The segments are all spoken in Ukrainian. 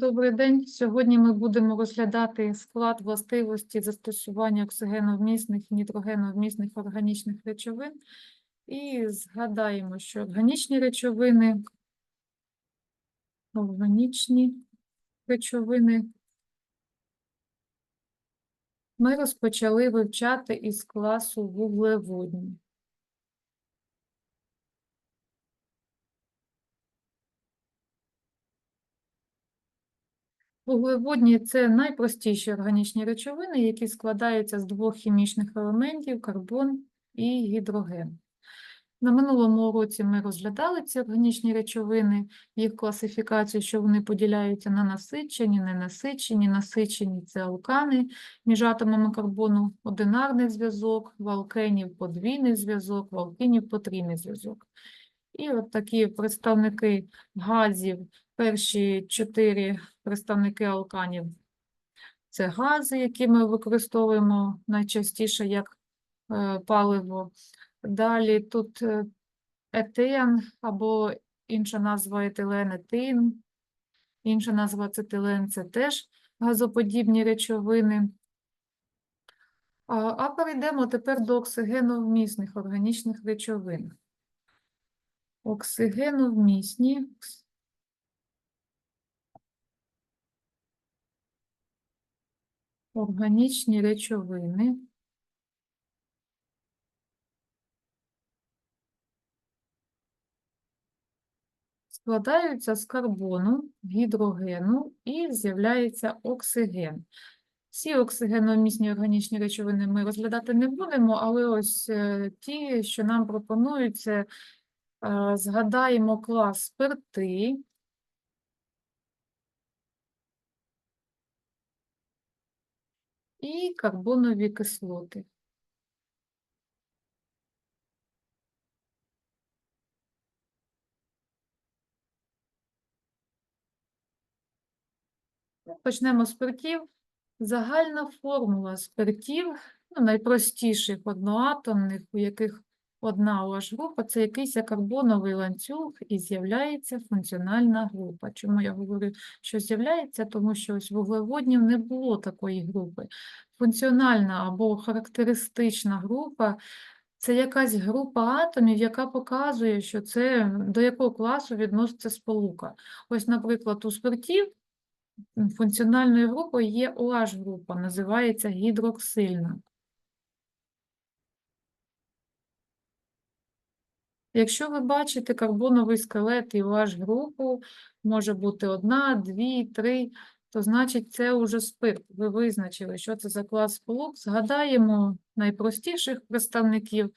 Добрий день. Сьогодні ми будемо розглядати склад властивості застосування оксигеновмісних і нітрогеновмісних органічних речовин. І згадаємо, що органічні речовини, органічні речовини ми розпочали вивчати із класу вуглеводні. Вуглеводні це найпростіші органічні речовини, які складаються з двох хімічних елементів карбон і гідроген. На минулому уроці ми розглядали ці органічні речовини, їх класифікацію, що вони поділяються на насичені, ненасичені. Насичені це алкани між атомами карбону, одинарний зв'язок, в алкенів подвійний зв'язок, в потрійний зв'язок. І от такі представники газів, перші чотири представники алканів це гази, які ми використовуємо найчастіше як е, паливо. Далі тут е, етен або інша назва етилен, етин, інша назва ацетилен – це теж газоподібні речовини. А перейдемо тепер до оксигеновмісних органічних речовин. Оксигеновмісні органічні речовини складаються з карбону, гідрогену і з'являється оксиген. Всі оксигеномісні органічні речовини ми розглядати не будемо, але ось е, ті, що нам пропонуються, е, згадаємо клас спирти, і карбонові кислоти. Почнемо з спиртів. Загальна формула спиртів, ну, найпростіших одноатомних, у яких одна OH група, це якийсь карбоновий ланцюг і з'являється функціональна група. Чому я говорю, що з'являється? Тому що ось вуглеводнів не було такої групи. Функціональна або характеристична група це якась група атомів, яка показує, що це до якого класу відноситься сполука. Ось, наприклад, у спиртів функціональною групою є OH група, називається гідроксильна. Якщо ви бачите карбоновий скелет і OH групу, може бути одна, дві, три, то значить це вже спирт. Ви визначили, що це за клас сполук. Згадаємо найпростіших представників.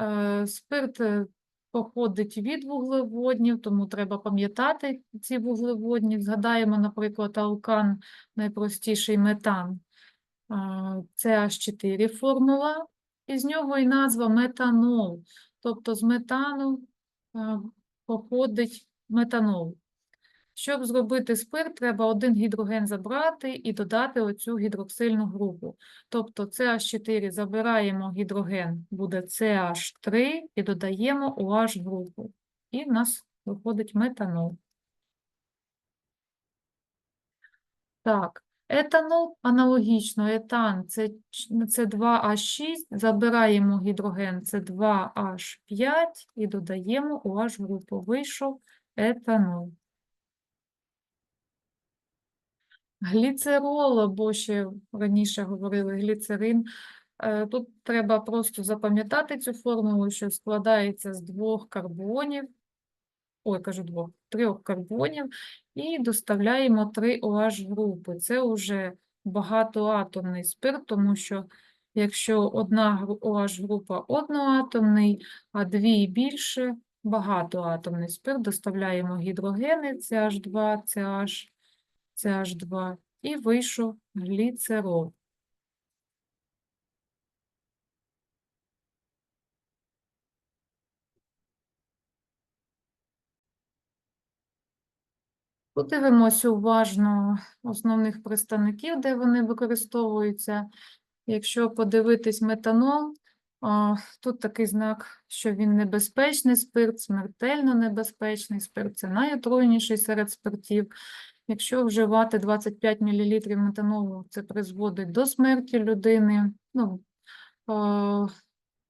Е, Спирт е, походить від вуглеводнів, тому треба пам'ятати ці вуглеводні. Згадаємо, наприклад, алкан, найпростіший метан. Це H4 формула, і з нього і назва метанол. Тобто з метану а, походить метанол. Щоб зробити спирт, треба один гідроген забрати і додати оцю гідроксильну групу. Тобто CH4 забираємо гідроген, буде CH3 і додаємо OH групу. І в нас виходить метанол. Так, етанол аналогічно, етан це, це 2H6, забираємо гідроген, це 2H5 і додаємо у OH групу. Вийшов етанол. Гліцерол, або ще раніше говорили гліцерин. Е, Тут треба просто запам'ятати цю формулу, що складається з двох карбонів, ой, кажу двох, трьох карбонів, і доставляємо три OH групи. Це вже багатоатомний спирт, тому що якщо одна OH група одноатомний, а дві і більше багатоатомний спирт, доставляємо гідрогени, CH2, CH, CH2, і вийшов гліцерол. Подивимося уважно основних представників, де вони використовуються. Якщо подивитись метанол, тут такий знак, що він небезпечний спирт, смертельно небезпечний спирт, це найотруйніший серед спиртів. Якщо вживати 25 мл метанолу, це призводить до смерті людини. Ну,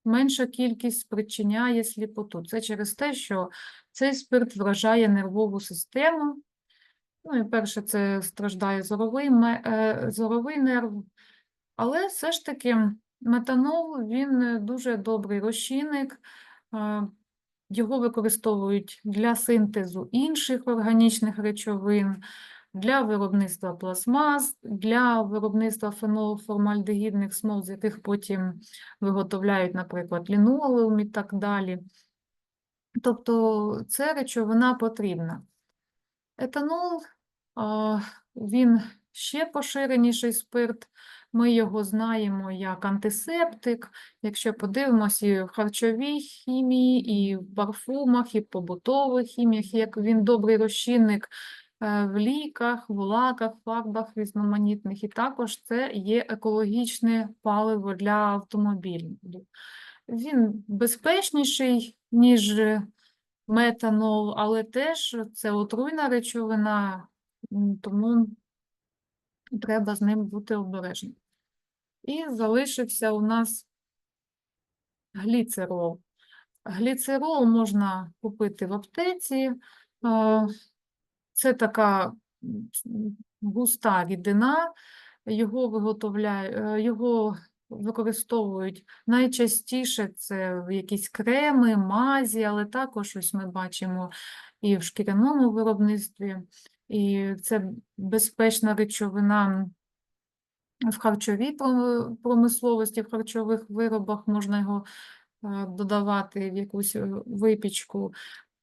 менша кількість спричиняє сліпоту. Це через те, що цей спирт вражає нервову систему. Ну і перше, це страждає зоровий, е, зоровий нерв. Але все ж таки метанол він е, дуже добрий розчинник. Його використовують для синтезу інших органічних речовин, для виробництва пластмас, для виробництва фенолформальдегідних смол, з яких потім виготовляють, наприклад, лінолеум і так далі. Тобто це речовина потрібна. Етанол, він ще поширеніший спирт. Ми його знаємо як антисептик. Якщо подивимося і в харчовій хімії, і в парфумах, і в побутових хіміях, як він добрий розчинник е, в ліках, в лаках, фарбах різноманітних. І також це є екологічне паливо для автомобілів. Він безпечніший, ніж метанол, але теж це отруйна речовина, тому треба з ним бути обережним. І залишився у нас гліцерол. Гліцерол можна купити в аптеці. е, Це така густа рідина, його виготовляють, його використовують найчастіше це в якісь креми, мазі, але також ось ми бачимо і в шкіряному виробництві, і це безпечна речовина в харчовій промисловості, в харчових виробах можна його е, додавати в якусь е, випічку.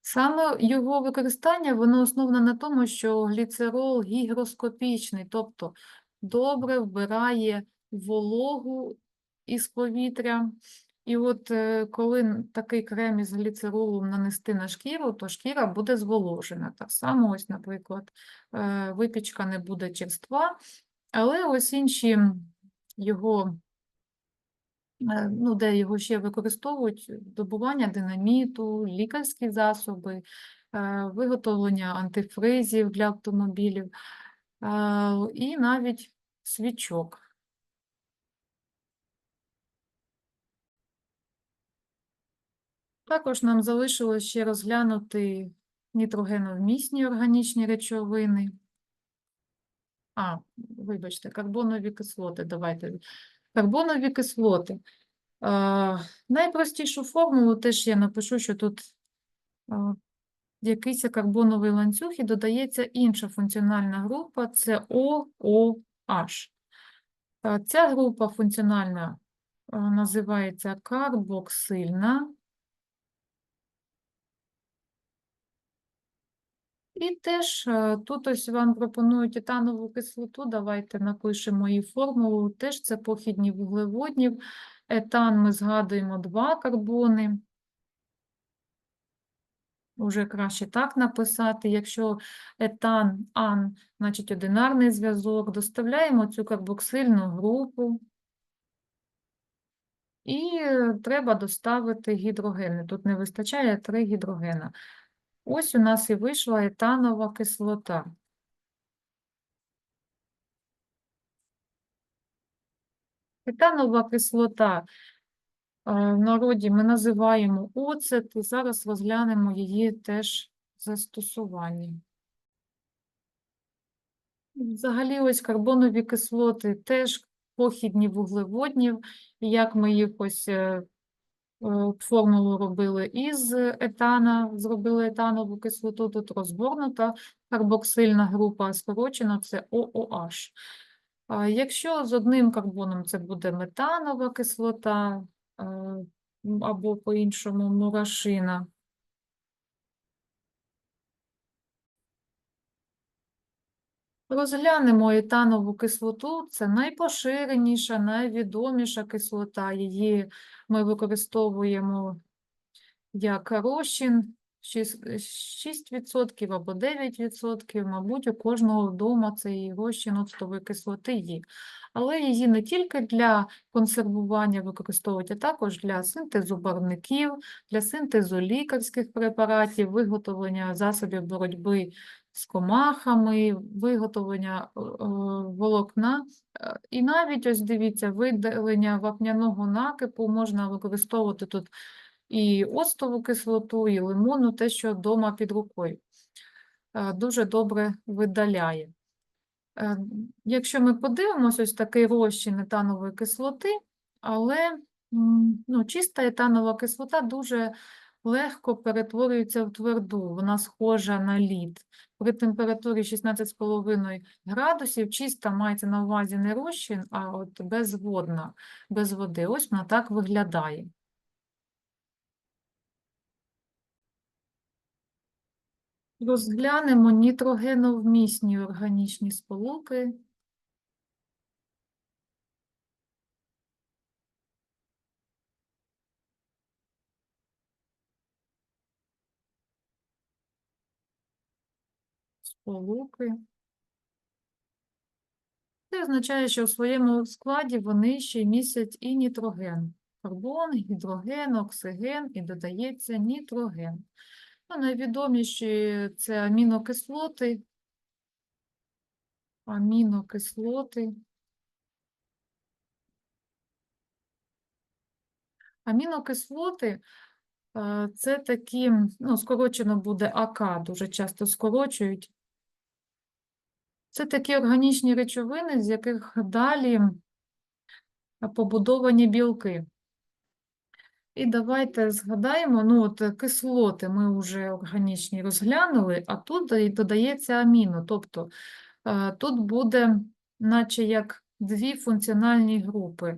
Саме його використання воно основане на тому, що гліцерол гігроскопічний, тобто добре вбирає вологу із повітря. І от е, коли такий крем із гліцеролом нанести на шкіру, то шкіра буде зволожена. Так само, ось, наприклад, е, випічка не буде черства, але ось інші його, е, ну, де його ще використовують, добування динаміту, лікарські засоби, виготовлення антифризів для автомобілів і навіть свічок. Також нам залишилось ще розглянути нітрогеновмісні органічні речовини. А, вибачте, карбонові кислоти. Давайте. Карбонові кислоти. А, найпростішу формулу теж я напишу, що тут а, якийсь карбоновий ланцюг і додається інша функціональна група це OOH. Ця група функціональна називається карбоксильна. І теж е, тут ось вам пропонують титанову кислоту. Давайте напишемо її формулу. Теж це похідні вуглеводнів. Етан ми згадуємо два карбони. Уже краще так написати. Якщо етан, ан, значить одинарний зв'язок, доставляємо цю карбоксильну групу. І е, треба доставити гідрогени. Тут не вистачає три гідрогена. Ось у нас і вийшла етанова кислота. Етанова кислота е, в народі ми називаємо оцет, і зараз розглянемо її теж застосування. Взагалі, ось карбонові кислоти теж похідні вуглеводнів, як ми їх ось е, формулу робили із етана, зробили етанову кислоту, тут розгорнута карбоксильна група, скорочена це OOH. Якщо з одним карбоном це буде метанова кислота е, або по-іншому мурашина. Розглянемо етанову кислоту. Це найпоширеніша, найвідоміша кислота. Її ми використовуємо як розчин 6% або 9%, мабуть, у кожного вдома цієї розчин оцтової кислоти є. Але її не тільки для консервування використовують, а також для синтезу барвників, для синтезу лікарських препаратів, виготовлення засобів боротьби з комахами, виготовлення е, е, волокна. Е, І навіть, ось дивіться, видалення вапняного накипу можна використовувати тут і оцтову кислоту, і лимонну, те, що вдома під рукою. Дуже добре видаляє. Якщо ми подивимося, ось такий розчин етанової кислоти, але ну, чиста етанова кислота дуже легко перетворюється в тверду, вона схожа на лід. При температурі 16,5 градусів чиста мається на увазі не розчин, а от безводна, без води. Ось вона так виглядає. Розглянемо нітрогеновмісні органічні сполуки. Сполуки. Це означає, що у своєму складі вони ще й містять і нітроген. Карбон, гідроген, оксиген і додається нітроген. Ну, найвідоміші це амінокислоти. Амінокислоти. Амінокислоти це такі, ну, скорочено буде АК, дуже часто скорочують. Це такі органічні речовини, з яких далі побудовані білки. І давайте згадаємо, ну от е, кислоти ми вже органічні розглянули, а тут додається аміно. Тобто е, тут буде, наче як дві функціональні групи.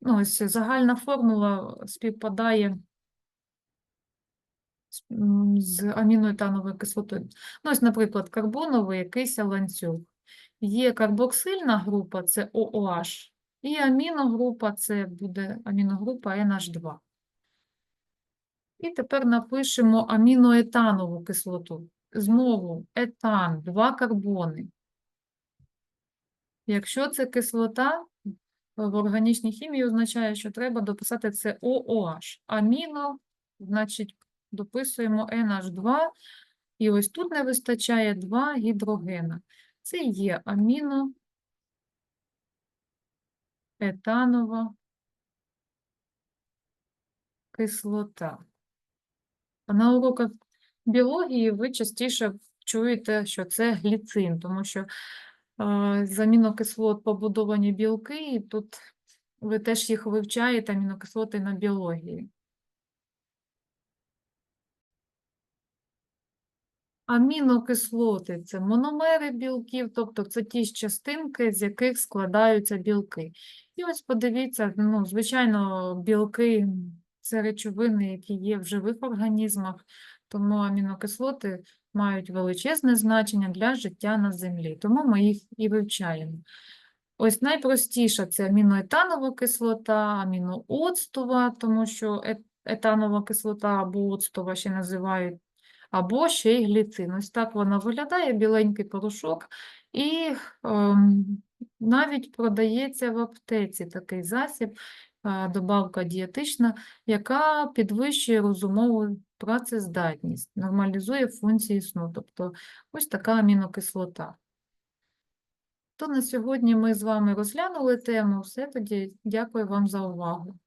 Ну, ось загальна формула співпадає з- аміноетановою кислотою. Ну, ось, наприклад, карбоновий якийсь ланцюг. Є карбоксильна група, це OOH, і аміногрупа, це буде аміногрупа NH2. І тепер напишемо аміноетанову кислоту. Знову етан, два карбони. Якщо це кислота, в органічній хімії означає, що треба дописати це OOH. Аміно, значить, дописуємо NH2. І ось тут не вистачає два гідрогена. Це є аміно етанова кислота. На уроках біології ви частіше чуєте, що це гліцин, тому що е, з амінокислот побудовані білки, і тут ви теж їх вивчаєте, амінокислоти на біології. Амінокислоти це мономери білків, тобто це ті ж частинки, з яких складаються білки. І ось подивіться, ну, звичайно, білки це речовини, які є в живих організмах, тому амінокислоти мають величезне значення для життя на землі, тому ми їх і вивчаємо. Ось найпростіша це аміноетанова кислота, амінооцтова, тому що етанова кислота або оцтова ще називають або ще й гліцин. Ось так вона виглядає, біленький порошок, і ем, навіть продається в аптеці такий засіб, е, добавка дієтична, яка підвищує розумову працездатність, нормалізує функції сну. Тобто ось така амінокислота. То на сьогодні ми з вами розглянули тему. Все тоді дякую вам за увагу.